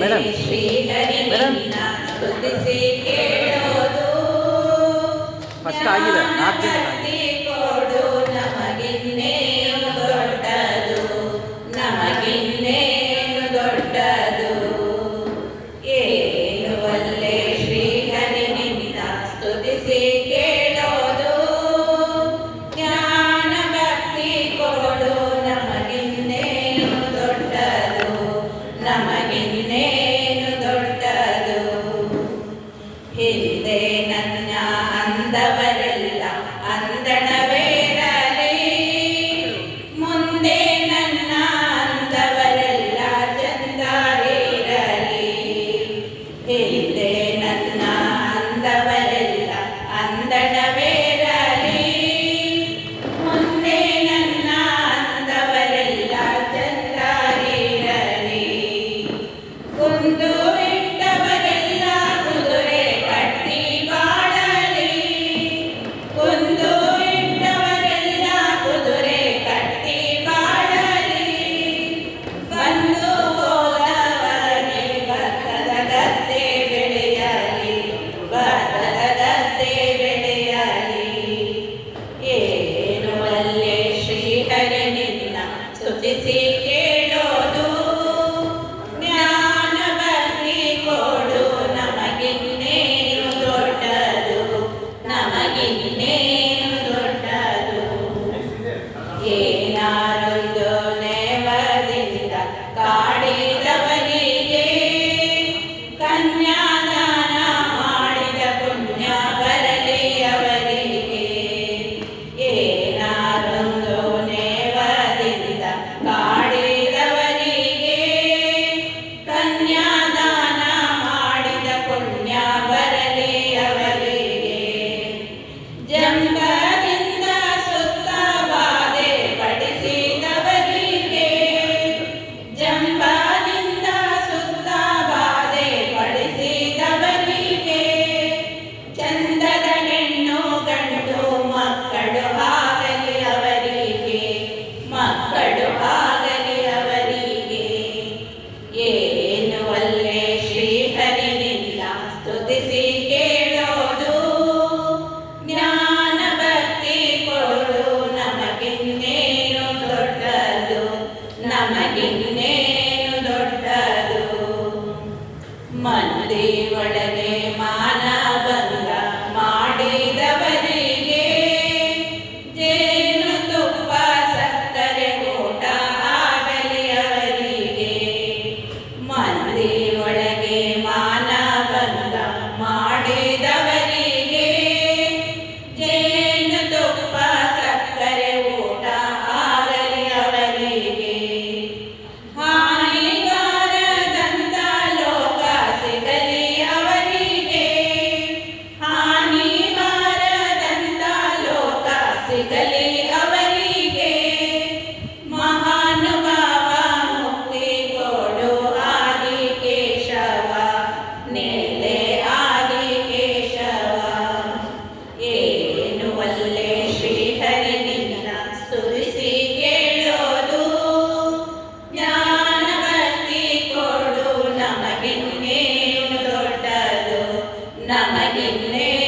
Madam madam. First ಆಗಿದೆ ನಾಲ್ಕು ಜನ ಏನು ಒಲ್ಲೆ ಶ್ರೀ ಹರಿ ನಿನ್ನ ಸ್ತುತಿಸಿ ಕೇಳ. that way. ನನಗೆ name.